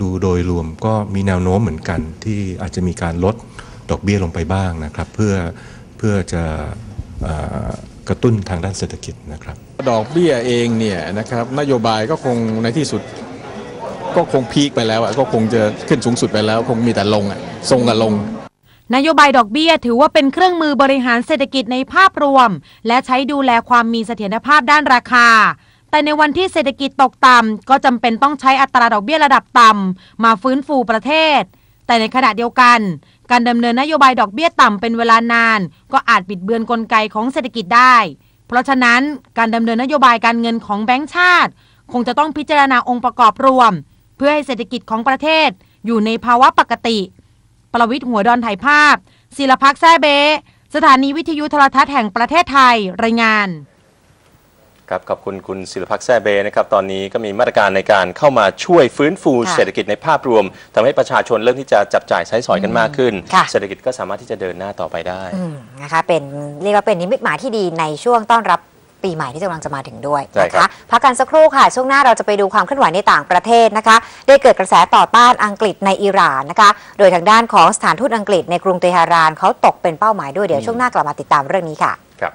ดูโดยรวมก็มีแนวโน้มเหมือนกัน ที่อาจจะมีการลดดอกเบี้ยลงไปบ้างนะครับ เพื่อเพื่อจะเอ่อกระตุ้นทางด้านเศรษฐกิจนะครับ ดอกเบี้ยเองเนี่ยนะครับนโยบายก็คงในที่สุดก็คงพีคไปแล้วอะก็คงจะขึ้นสูงสุดไปแล้ว คงมีแต่ลงอะทรงกับลง นโยบายดอกเบี้ยถือว่าเป็นเครื่องมือบริหารเศรษฐกิจในภาพรวม และใช้ดูแลความมีเสถียรภาพด้านราคา แต่ในวันที่เศรษฐกิจตกต่ำก็จำเป็นต้องใช้อัตราดอกเบี้ยระดับต่ำมาฟื้นฟูประเทศ แต่ในขณะเดียวกัน การดำเนินนโยบายดอกเบี้ยต่ำเป็นเวลานาน ก็อาจบิดเบือนกลไกของเศรษฐกิจได้ เพราะฉะนั้นการดำเนินนโยบายการเงินของแบงก์ชาติ คงจะต้องพิจารณาองค์ประกอบรวม เพื่อให้เศรษฐกิจของประเทศ อยู่ในภาวะปกติ ประวิทย์หัวดอนถ่ายภาพศิลพักษ์แซ่เบสถานีวิทยุโทรทัศน์แห่งประเทศไทยรายงาน ครับขอบคุณคุณศิลพักษ์แซ่เบนะครับตอนนี้ก็มีมาตรการในการเข้ามาช่วยฟื้นฟูค่ะเศรษฐกิจในภาพรวมทำให้ประชาชนเริ่มที่จะจับจ่ายใช้สอยกันมากขึ้นค่ะเศรษฐกิจก็สามารถที่จะเดินหน้าต่อไปได้อืมนะคะเป็นเรียกว่าเป็นนิมิตหมายที่ดีในช่วงต้อนรับปีใหม่ที่กำลังจะมาถึงด้วยใช่นะครัคะบพักกันสักครู่ค่ะ ช่วงหน้าเราจะไปดูความเคลื่อนไหวในต่างประเทศนะคะ ได้เกิดกระแสต่อต้านอังกฤษในอิหร่านนะคะ โดยทางด้านของสถานทูตอังกฤษในกรุงเตหะรานเขาตกเป็นเป้าหมายด้วยเดี๋ยวช่วงหน้ากลับมาติดตามเรื่องนี้ค่ะ ครับ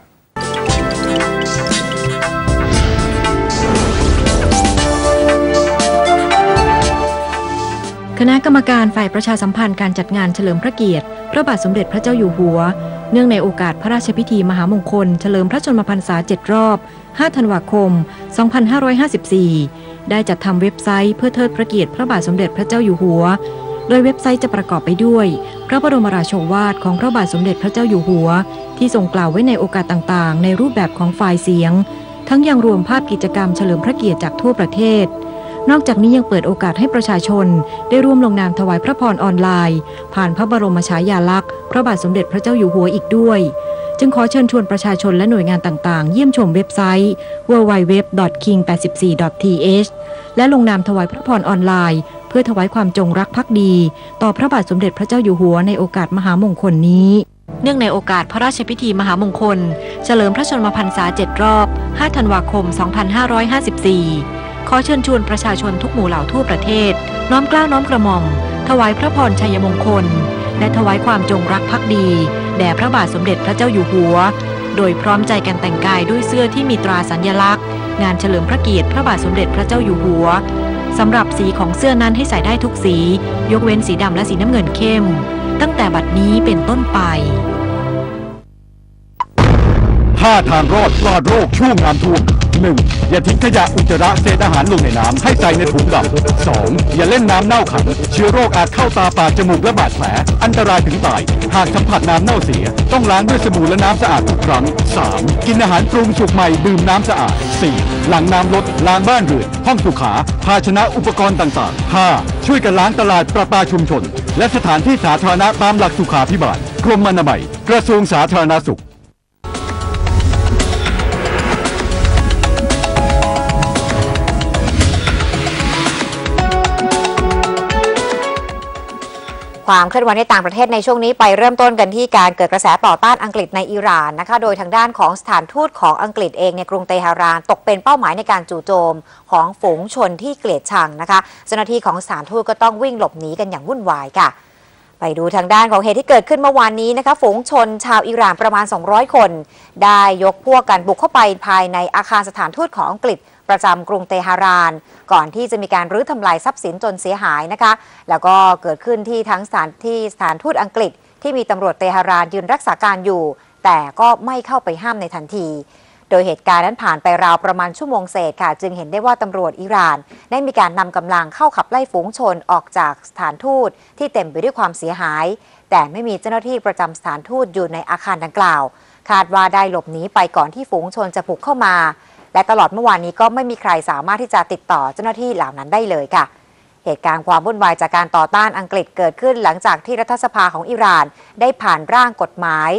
ณะกรรมการฝ่ายประชาสัมพันธ์การจัดงานเฉลิมพระเกียรติ พระบาทสมเด็จพระเจ้าอยู่หัว เนื่องในโอกาสพระราชพิธีมหามงคล เฉลิมพระชนมพรรษา7รอบ 5 ธันวาคม 2554 ได้จัดทำเว็บไซต์เพื่อเทิดพระเกียรติพระบาทสมเด็จพระเจ้าอยู่หัว โดยเว็บไซต์จะประกอบไปด้วย พระบรมราโชวาทของพระบาทสมเด็จพระเจ้าอยู่หัว ที่ทรงกล่าวไว้ในโอกาสต่างๆ ในรูปแบบของไฟล์เสียง ทั้งยังรวมภาพกิจกรรมเฉลิมพระเกียรติจากทั่วประเทศ นอกจากนี้ยังเปิดโอกาสให้ประชาชน ได้ร่วมลงนามถวายพระพรออนไลน์ ผ่านพระบรมฉายาลักษณ์ พระบาทสมเด็จพระเจ้าอยู่หัวอีกด้วย จึงขอเชิญชวนประชาชนและหน่วยงานต่างๆ เยี่ยมชมเว็บไซต์ www.king84.th และลงนามถวายพระพรออนไลน์ เพื่อถวายความจงรักภักดี ต่อพระบาทสมเด็จพระเจ้าอยู่หัวในโอกาสมหามงคลนี้เนื่องในโอกาสพระราชพิธีมหามงคล เฉลิมพระชนมพรรษา 7 รอบ 5 ธันวาคม 2554 ขอเชิญชวนประชาชนทุกหมู่เหล่าทั่วประเทศ น้อมเกล้าวน้อมกระหม่อม ถวายพระพรชัยมงคล และถวายความจงรักภักดี แด่พระบาทสมเด็จพระเจ้าอยู่หัว โดยพร้อมใจกันแต่งกายด้วยเสื้อที่มีตราสัญลักษณ์ งานเฉลิมพระเกียรติพระบาทสมเด็จพระเจ้าอยู่หัวสำหรับสีของเสื้อนั้นให้ใส่ได้ทุกสี ยกเว้นสีดำและสีน้ำเงินเข้ม ตั้งแต่บัดนี้เป็นต้นไป5ทางรอดปลอดโรคช่วงน้ำท่วม 1. อย่าทิ้งขยะอุจจาระเศษอาหารลงในน้ำให้ใส่ในถุงดำ 2. อย่าเล่นน้ำเน่าขัง เชื้อโรคอาจเข้าตาปากจมูกและบาดแผล อันตรายถึงตาย หากสัมผัสน้ำเน่าเสีย ต้องล้างด้วยสบู่และน้ำสะอาดทุกครั้ง 3. กินอาหารปรุงสุกใหม่ดื่มน้ำสะอาด 4. หลังน้ำลดล้างบ้านเรือนห้องสุขา ภาชนะอุปกรณ์ต่างๆ 5. ช่วยกันล้างตลาดประปาชุมชน และสถานที่สาธารณะตามหลักสุขาพิบาลกรมอนามัยกระทรวงสาธารณสุข ความเคลื่อนไหวในต่างประเทศในช่วงนี้ไปเริ่มต้นกันที่การเกิดกระแสต่อต้านอังกฤษในอิหร่านนะคะ โดยทางด้านของสถานทูตของอังกฤษเองในกรุงเตหะราน ตกเป็นเป้าหมายในการจู่โจมของฝูงชนที่เกลียดชังนะคะเจ้าหน้าที่ของสถานทูตก็ต้องวิ่งหลบหนีกันอย่างวุ่นวายค่ะ ไปดูทางด้านของเหตุที่เกิดขึ้นเมื่อวานนี้นะคะ ฝูงชนชาวอิหร่านประมาณ 200 คน ได้ยกพวกกันบุกเข้าไปภายในอาคารสถานทูตของอังกฤษ ประจำกรุงเตหะราน ก่อนที่จะมีการรื้อทำลายทรัพย์สินจนเสียหายนะคะ แล้วก็เกิดขึ้นที่ทั้งสถานที่สถานทูตอังกฤษ ที่มีตำรวจเตหะรานยืนรักษาการอยู่ แต่ก็ไม่เข้าไปห้ามในทันที โดยเหตุการณ์นั้นผ่านไปราวประมาณชั่วโมงเศษค่ะ จึงเห็นได้ว่าตำรวจอิหร่าน ได้มีการนำกำลังเข้าขับไล่ฝูงชนออกจากสถานทูตที่เต็มไปด้วยความเสียหาย แต่ไม่มีเจ้าหน้าที่ประจำสถานทูตอยู่ในอาคารดังกล่าว คาดว่าได้หลบหนีไปก่อนที่ฝูงชนจะบุกเข้ามา และตลอดเมื่อวานนี้ก็ไม่มีใครสามารถที่จะติดต่อเจ้าหน้าที่เหล่านั้นได้เลยค่ะ เหตุการณ์ความวุ่นวายจากการต่อต้านอังกฤษเกิดขึ้นหลังจากที่รัฐสภาของอิหร่าน ได้ผ่านร่างกฎหมาย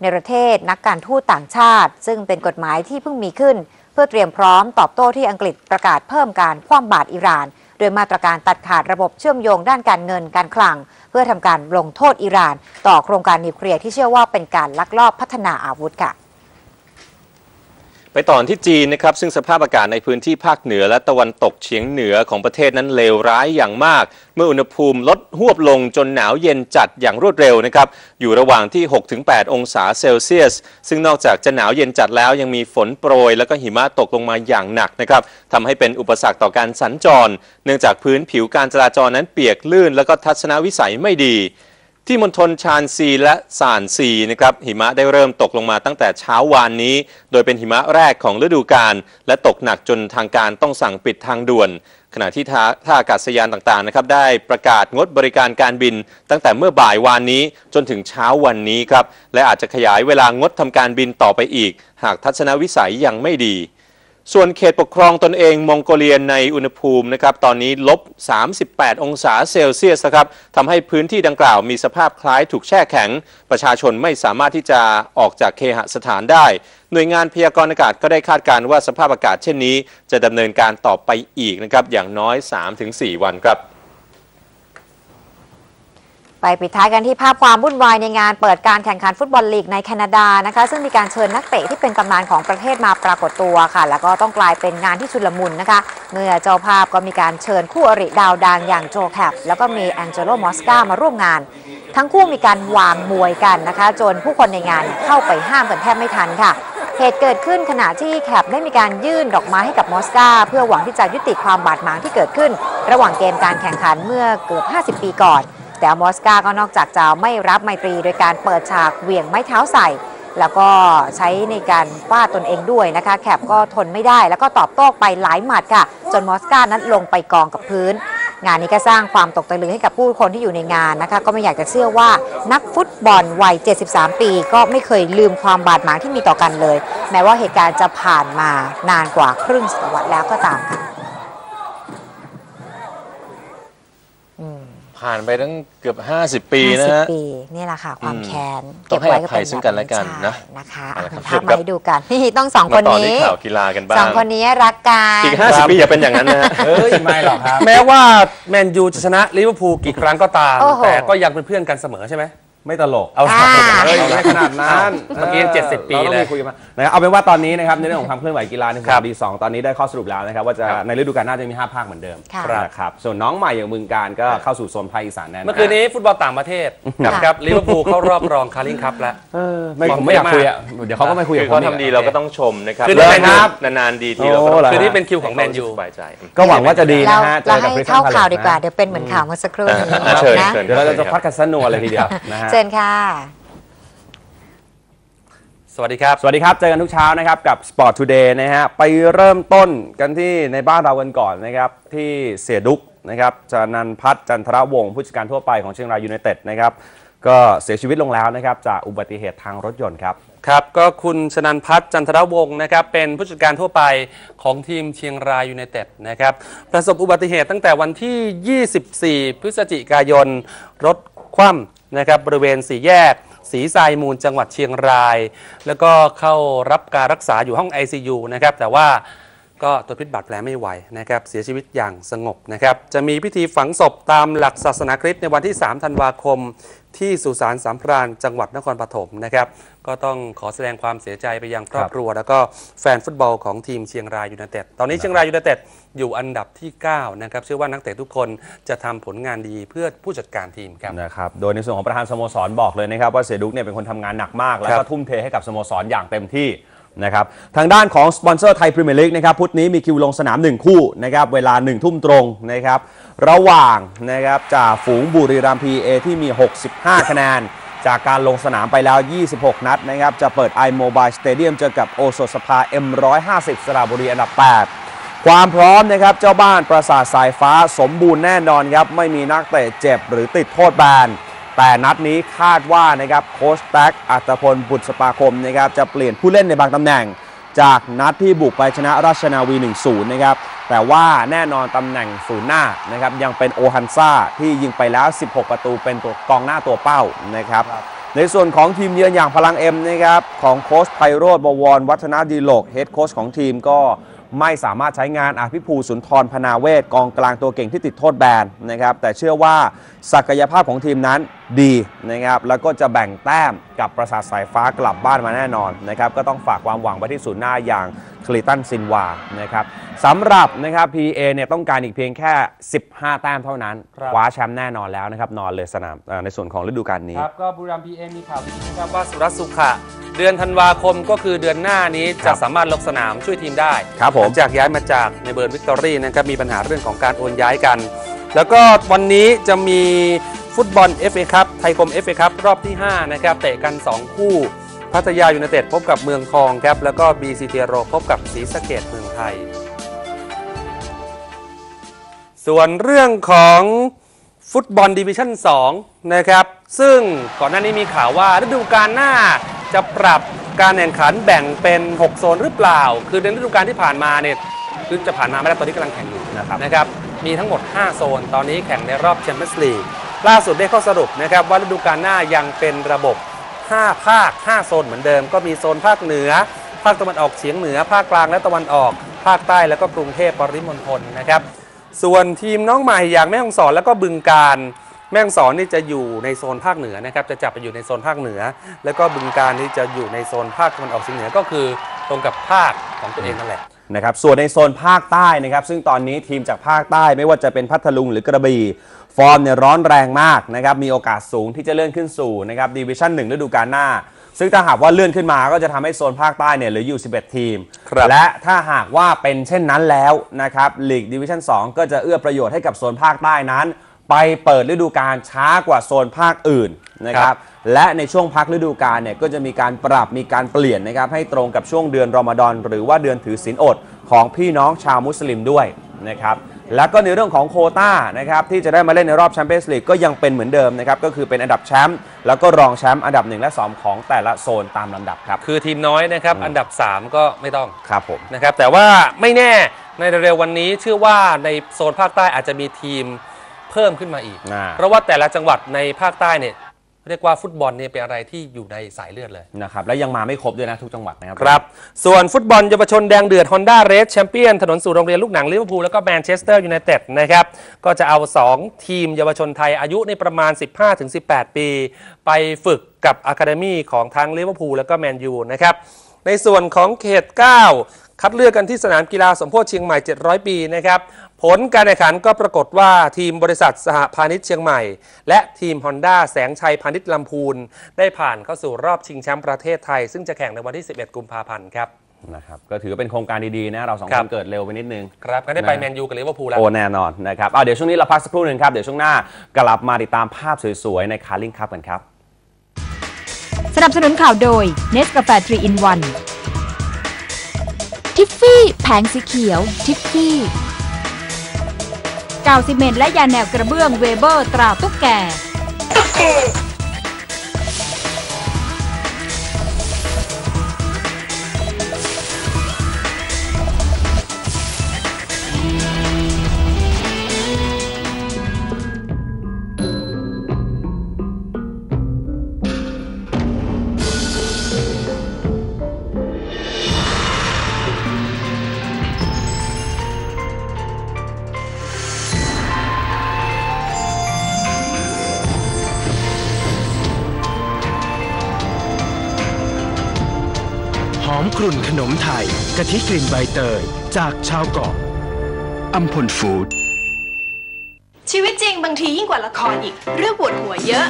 ในประเทศนักการทูตต่างชาติ ซึ่งเป็นกฎหมายที่เพิ่งมีขึ้น เพื่อเตรียมพร้อมตอบโต้ที่อังกฤษประกาศเพิ่มการคว่ำบาตรอิหร่านโดยมาตรการตัดขาดระบบเชื่อมโยงด้านการเงินการคลัง เพื่อทำการลงโทษอิหร่าน ต่อโครงการนิวเคลียร์ที่เชื่อว่าเป็นการลักลอบพัฒนาอาวุธค่ะ ไปต่อที่จีนนะครับซึ่งสภาพอากาศในพื้นที่ภาคเหนือและตะวันตกเฉียงเหนือของประเทศนั้นเลวร้ายอย่างมาก เมื่ออุณหภูมิลดหวบลงจนหนาวเย็นจัดอย่างรวดเร็วนะครับอยู่ระหว่างที่ 6-8 องศาเซลเซียส ซึ่งนอกจากจะหนาวเย็นจัดแล้วยังมีฝนโปรย แล้วก็หิมะตกลงมาอย่างหนักนะครับทำให้เป็นอุปสรรคต่อการสัญจร เนื่องจากพื้นผิวการจราจรนั้นเปียกลื่น แล้วก็ทัศนวิสัยไม่ดี ที่มณฑลชานซีและซานซีนะครับหิมะได้เริ่มตกลงมาตั้งแต่เช้าวานนี้ โดยเป็นหิมะแรกของฤดูกาลและตกหนักจนทางการต้องสั่งปิดทางด่วน ขณะที่ท่าท่าอากาศยานต่างๆนะครับได้ประกาศงดบริการการบิน ตั้งแต่เมื่อบ่ายวานนี้จนถึงเช้าวันนี้ครับและอาจจะขยายเวลางดทำการบินต่อไปอีก หากทัศนวิสัยยังไม่ดี ส่วนเขตปกครองตนเองมองโกเลียในอุณหภูมินะครับตอนนี้ลบ 38 องศาเซลเซียสนะครับทำให้พื้นที่ดังกล่าวมีสภาพคล้ายถูกแช่แข็ง ประชาชนไม่สามารถที่จะออกจากเคหสถานได้ หน่วยงานพยากรณ์อากาศก็ได้คาดการณ์ว่าสภาพอากาศเช่นนี้ จะดำเนินการต่อไปอีกนะครับอย่างน้อย 3-4 วันครับ ไปปิดท้ายกันที่ภาพความวุ่นวายในงานเปิดการแข่งขันฟุตบอลลีกในแคนาดานะคะ ซึ่งมีการเชิญนักเตะที่เป็นตำนานของประเทศมาปรากฏตัวค่ะ แล้วก็ต้องกลายเป็นงานที่ชุลมุนนะคะ เมื่อเจ้าภาพก็มีการเชิญคู่อริดาวดังอย่างโจแคปแล้วก็มีแองเจโลมอสกามาร่วมงาน ทั้งคู่มีการวางมวยกันนะคะ จนผู้คนในงานเข้าไปห้ามกันแทบไม่ทันค่ะเหตุเกิดขึ้นขณะที่แคปได้มีการยื่นดอกไม้ให้กับมอสกาเพื่อหวังที่จะยุติความบาดหมางที่เกิดขึ้น ระหว่างเกมการแข่งขันเมื่อเกือบ 50 ปีก่อน แต่มอสกาก็นอกจากจะไม่รับไมตรีโดยการเปิดฉากเหวี่ยงไม้เท้าใส่ แล้วก็ใช้ในการฟาดตนเองด้วยนะคะ แคปก็ทนไม่ได้ แล้วก็ตอบโต้ไปหลายหมัดค่ะ จนมอสกานั้นลงไปกองกับพื้น งานนี้ก็สร้างความตกตะลึงให้กับผู้คนที่อยู่ในงานนะคะ ก็ไม่อยากจะเชื่อว่านักฟุตบอลวัย 73 ปี ก็ไม่เคยลืมความบาดหมางที่มีต่อกันเลย แม้ว่าเหตุการณ์จะผ่านมานานกว่าครึ่งศตวรรษแล้วก็ตามค่ะ ผ่านไปตั้งเกือบ 50 ปีนะฮะ 50 ปี นี่แหละค่ะ ความอืมแค้นต้องให้อภัยซึ่งกันและกันนะใช่นะคะเอาเอาละครับภาพมาให้ดูกันนี่ต้องสองคมานต่อที่นี้ข่าวกีฬากันบ้าสองงคนนี้รักกันอีก 50 ปีอย่าเป็นอย่างนั้นนะฮะเอ้ยไม่หรอกครับ แม้ว่าแมนยูจะชนะลิเวอร์พูลกี่ครั้งก็ตามโอ้โหแต่ก็ยังเป็นเพื่อนกันเสมอใช่ไหม ไม่ตลก เอาอ่าเฮ้ยไม่ขนาดนั้นเมื่อกี้ยัง70ปีราต้องเลยมีคุยกันมานะครับเอาเป็นว่าตอนนี้นะครับในเรื่องของความเคลื่อนไหวกีฬาในสครันามบดีสองตอนนี้ได้ข้อสรุปแล้วนะครับว่าจะครับในฤดูกาลหน้าจะมี 5 ภาคเหมือนเดิมค่ะนะครับส่วนน้องใหม่อย่างบึงการก็เข้าสู่โซนภาคอีสานแน่นอนเมื่อคืนนี้ฟุตบอลต่างประเทศค่ะครับลิเวอร์พูลเข้ารอบรองคาริงคัพแล้วเออไม่ผมไม่อยากคุยอะเดี๋ยวเขาก็ไม่คุยคืกับอผมเขาอีกทำดีเราก็ต้องชมนะครับคือแล้วนะครับนานๆดีทีเราก็ต้องโอ้เหรอคืนนี้เป็นคิวของแมนยูสบายใจก็หวังว่าจะดีเรานะฮะเราให้ Crystal เข้าข่าว Palace ดีกว่านะเดี๋ยวเป็นเหมือนข่าวเมื่อสักครู่นี้อ่าเชิญนะเชิญเดี๋ยวเราจะพัดกันสนุกเลยทีเดียวนะฮะเชิญค่ะ สวัสดีครับ สวัสดีครับ เจอกันทุกเช้านะครับกับ Sport Today นะฮะ ไปเริ่มต้นกันที่ในบ้านเรากันก่อนนะครับ ที่เสียดุกนะครับจานันพัฒน์จันทรวงศ์ผู้จัดการทั่วไปของเชียงรายยูไนเต็ดนะครับก็เสียชีวิตลงแล้วนะครับจากอุบัติเหตุทางรถยนต์ครับครับก็คุณชนันพัฒน์จันทรวงศ์นะครับเป็นผู้จัดการทั่วไปของทีมเชียงรายยูไนเต็ดนะครับประสบอุบัติเหตุตั้งแต่วันที่ 24 พฤศจิกายน รถคว่ำ นะครับบริเวณสี่แยกศรีทรายมูลจังหวัดเชียงราย แล้วก็เข้ารับการรักษาอยู่ห้อง ICU นะครับแต่ว่าก็ตัวพิษบาดแผลไม่ไหวนะครับเสียชีวิตอย่างสงบนะครับจะมีพิธีฝังศพตามหลักศาสนาคริสต์ในวันที่ 3 ธันวาคม ที่สุสานสามพรานจังหวัดนครปฐมนะครับ ก็ต้องขอแสดงความเสียใจไปยังครอบครัว แล้วก็แฟนฟุตบอลของทีมเชียงรายยูไนเต็ดตอนนี้เชียงรายยูไนเต็ดอยู่อันดับที่ 9 นะครับ เชื่อว่านักเตะทุกคนจะทำผลงานดีเพื่อผู้จัดการทีมครับนะครับ โดยในส่วนของประธานสโมสรบอกเลยนะครับว่าเสยดุกเนี่ยเป็นคนทำงานหนักมาก แล้วคก็รับทุ่มเทให้กับสโมสรอย่างเต็มที่ นะครับทางด้านของสปอนเซอร์ไทยพรีเมียร์ลีกนะครับพุธนี้มีคิวลงสนาม 1 คู่นะครับเวลา 1 ทุ่มตรงนะครับระหว่างนะครับจ่าฝูงบุรีรัมย์พีเอที่มี 65 คะแนน จากการลงสนามไปแล้ว 26 นัดนะครับจะเปิด iMobile Stadium เจอกับโอโซสภา M150 สระบุรีอันดับ 8 ความพร้อมนะครับเจ้าบ้านประสาทสายฟ้าสมบูรณ์แน่นอนครับไม่มีนักเตะเจ็บหรือติดโทษแบน แต่นัดนี้คาดว่านะครับโค้ชแท็กอัตพลบุตรสปาคมนะครับจะเปลี่ยนผู้เล่นในบางตำแหน่ง จากนัดที่บุกไปชนะราชนาวี 1-0 นะครับ แต่ว่าแน่นอนตำแหน่งศูนย์หน้านะครับยังเป็นโอฮันซ่าที่ยิงไปแล้ว 16 ประตูเป็นตัวกองหน้าตัวเป้านะครับในส่วนของทีมเยือนอย่างพลังเอ็มนะครับของโค้ชไพโรธบวร วัฒนาดีโลกเฮดโค้ชของทีมก็ ไม่สามารถใช้งานอภิภูสุนทรพนาเวศกองกลางตัวเก่งที่ติดโทษแบนนะครับแต่เชื่อว่าศักยภาพของทีมนั้นดีนะครับแล้วก็จะแบ่งแต้มกับประสาทสายฟ้ากลับบ้านมาแน่นอนนะครับก็ต้องฝากความหวังไว้ที่ศูนย์หน้าอย่างคลิตันซินวานะครับสำหรับนะครับ PA เนี่ยต้องการอีกเพียงแค่ 15 แต้มเท่านั้นครับคว้าแชมป์แน่นอนแล้วนะครับนอนเลยสนามเอ่อในส่วนของฤดูกาลนี้ครับก็บุรีรัมย์พีเอมีข่าวดีนะครับว่าสุรัตน์สุขะเดือนธันวาคมก็คือเดือนหน้านี้ครัจะบสามารถลงสนามช่วยทีมได้ครับผมหลังจากย้ายมาจากในเบิร์นวิกตอรี่นะครับมีปัญหาเรื่องของการโอนย้ายกัน แล้วก็วันนี้จะมีฟุตบอล FA ครับไทยคม FA ครับรอบที่ 5 นะครับ เตะกัน 2 คู่ พัทยายูไนเต็ดพบกับเมืองทองครับ แล้วก็ BC เทโรพบกับศรีสะเกดเมืองไทย ส่วนเรื่องของฟุตบอลดิวิชั่น2นะครับ ซึ่งก่อนหน้านี้มีข่าวว่าฤดูกาลหน้า จะปรับการแข่งขันแบ่งเป็น 6 โซนหรือเปล่า คือในฤดูกาลที่ผ่านมาเนี่ยคือจะผ่านมาไม่ได้ตอนนี้กำลังแข่งอยู่นะครับนะครับ มีทั้งหมด 5 โซน ตอนนี้แข่งในรอบแชมเปี้ยนส์ลีกล่าสุดได้ข้อสรุปนะครับว่าฤดูกาลหน้ายังเป็นระบบ 5 ภาค 5 โซนเหมือนเดิม ก็มีโซนภาคเหนือ ภาคตะวันออกเฉียงเหนือ ภาคกลางและตะวันออก ภาคใต้แล้วก็กรุงเทพปริมณฑลนะครับ ส่วนทีมน้องใหม่อย่างแม่ฮ่องสอนแล้วก็บึงการ แม่ฮ่องสอนนี่จะอยู่ในโซนภาคเหนือนะครับจะจับไปอยู่ในโซนภาคเหนือ แล้วก็บึงการนี่จะอยู่ในโซนภาคตะวันออกเฉียงเหนือก็คือตรงกับภาคของตัวเองนั่นแหละ นะครับส่วนในโซนภาคใต้นะครับ ซึ่งตอนนี้ทีมจากภาคใต้ไม่ว่าจะเป็นพัทลุงหรือกระบี่ฟอร์มเนี่ยร้อนแรงมากนะครับมีโอกาสสูงที่จะเลื่อนขึ้นสู่นะครับดิวิชั่นหนึ่งฤดูกาลหน้า ซึ่งถ้าหากว่าเลื่อนขึ้นมาก็จะทำให้โซนภาคใต้เนี่ยเหลืออยู่ 11 ทีม ครับ และถ้าหากว่าเป็นเช่นนั้นแล้วนะครับลีกดิวิชั่น2ก็จะเอื้อประโยชน์ให้กับโซนภาคใต้นั้น ไปเปิดฤดูกาลช้ากว่าโซนภาคอื่นนะครับและในช่วงพักฤดูกาลเนี่ยก็จะมีการปรับมีการเปลี่ยนนะครับให้ตรงกับช่วงเดือนรอมฎอนหรือว่าเดือนถือศีลอดของพี่น้องชาวมุสลิมด้วยนะครับแล้วก็ในเรื่องของโควต้านะครับที่จะได้มาเล่นในรอบแชมเปี้ยนส์ลีกก็ยังเป็นเหมือนเดิมนะครับก็คือเป็นอันดับแชมป์แล้วก็รองแชมป์อันดับ 1 และ 2 ของแต่ละโซนตามลำดับครับคือทีมน้อยนะครับอันดับ 3 ก็ไม่ต้องครับผมนะครับแต่ว่าไม่แน่ในเร็วๆวันนี้เชื่อว่าในโซนภาคใต้อาจจะมีทีม เพิ่มขึ้นมาอีก อ่า เพราะว่าแต่ละจังหวัดในภาคใต้เนี่ยเรียกว่าฟุตบอลเนี่ยเป็นอะไรที่อยู่ในสายเลือดเลย นะครับและยังมาไม่ครบด้วยนะทุกจังหวัดนะครับ ครับ ส่วนฟุตบอลเยาวชนแดงเดือด Honda Race แชมเปี้ยนถนนสู่โรงเรียนลูกหนังลิเวอร์พูลแล้วก็แมนเชสเตอร์ยูไนเต็ดนะครับ ก็จะเอา 2 ทีมเยาวชนไทยอายุในประมาณ 15-18 ปี ไปฝึกกับอะคาเดมี่ของทั้งลิเวอร์พูลแล้วก็แมนยูนะครับ ในส่วนของเขต 9 คัดเลือกกันที่สนามกีฬาสมโพธิเชียงใหม่ 700 ปีนะครับ ผลการแข่งขันก็ปรากฏว่าทีมบริษัทสหพาณิชย์เชียงใหม่ และทีม Honda แสงชัยพาณิชย์ลำพูน ได้ผ่านเข้าสู่รอบชิงแชมป์ประเทศไทย ซึ่งจะแข่งในวันที่ 11 กุมภาพันธ์ครับนะครับก็ถือว่าเป็นโครงการดีๆนะเราสองครัคบนเกิดเร็วไปนิดนึง ครับก็ได้ไปนะแมนยูกับลิเวอร์พูลแล้ว โอ้แน่นอนนะครับเอาเดี๋ยวช่วงนี้เราพักสักครู่หนึ่งครับ เดี๋ยวช่วงหน้ากลับมาติดตามภาพสวยๆ ในคาร์ลิงคัพกันครับ สนับสนุนข่าวโดย เนสกาแฟ3 in 1 ทิฟฟี่ แผงสีเขียว ทิฟฟี่ กาวซีเมนต์และยาแนวกระเบื้องเวเบอร์ตราตุ๊กแก อมกลุ่นขนมไทยกะทิกลิ่นใบเตย จากชาวเกาะอัมพลฟู้ดชีวิตจริงบางทียิ่งกว่าละครอีก เรื่องปวดหัวเยอะ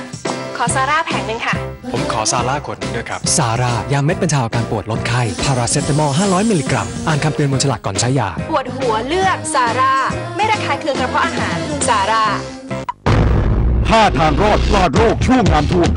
ขอซาร่าแผงหนึ่งค่ะ ผมขอซาร่าขวดหนึงด้วยครับ ซาร่ายาเม็ดบรรเทาอาการปวดลดไข้พาราเซตามอล 500 มิลลิกรัม อ่านคำเตือนบนฉลากก่อนใช้ยา ปวดหัวเลือกซาร่า ไม่ระคายเคืองกระเพาะอาหารซาร่า5ทางรอดปลอดโรคช่วงน้ำท่วม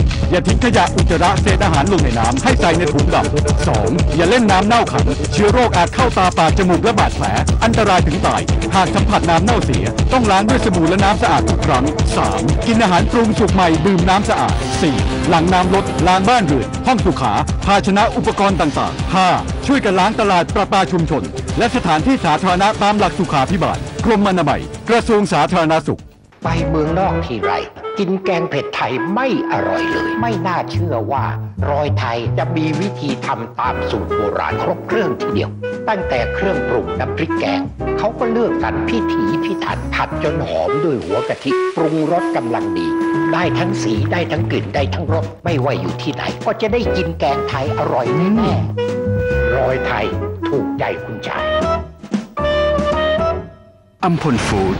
1. อย่าทิ้งขยะอุจจาระเศษอาหารลงในน้ำให้ใส่ในถุงดำ 2. อย่าเล่นน้ำเน่าขัง เชื้อโรคอาจเข้าตาปากจมูกและบาดแผล อันตรายถึงตาย หากสัมผัสน้ำเน่าเสีย ต้องล้างด้วยสบู่และน้ำสะอาดทุกครั้ง 3. กินอาหารปรุงสุกใหม่ดื่มน้ำสะอาด 4. หลังน้ำลดล้างบ้านเรือนห้องสุขา ภาชนะอุปกรณ์ต่างๆ 5. ช่วยกันล้างตลาดประปาชุมชน และสถานที่สาธารณะตามหลักสุขาพิบาลกรมอนามัย กระทรวงสาธารณสุข ไปเมืองนอกทีไร กินแกงเผ็ดไทยไม่อร่อยเลย ไม่น่าเชื่อว่ารอยไทยจะมีวิธีทำตามสูตรโบราณครบเครื่องทีเดียว ตั้งแต่เครื่องปรุงน้ำพริกแกง เขาก็เลือกสรรพิถีพิถันผัดจนหอมด้วยหัวกะทิปรุงรสกำลังดี ได้ทั้งสีได้ทั้งกลิ่นได้ทั้งรสไม่ว่าอยู่ที่ไหน ก็จะได้กินแกงไทยอร่อยแน่รอยไทยถูกใจคุณชายอัมพลฟูด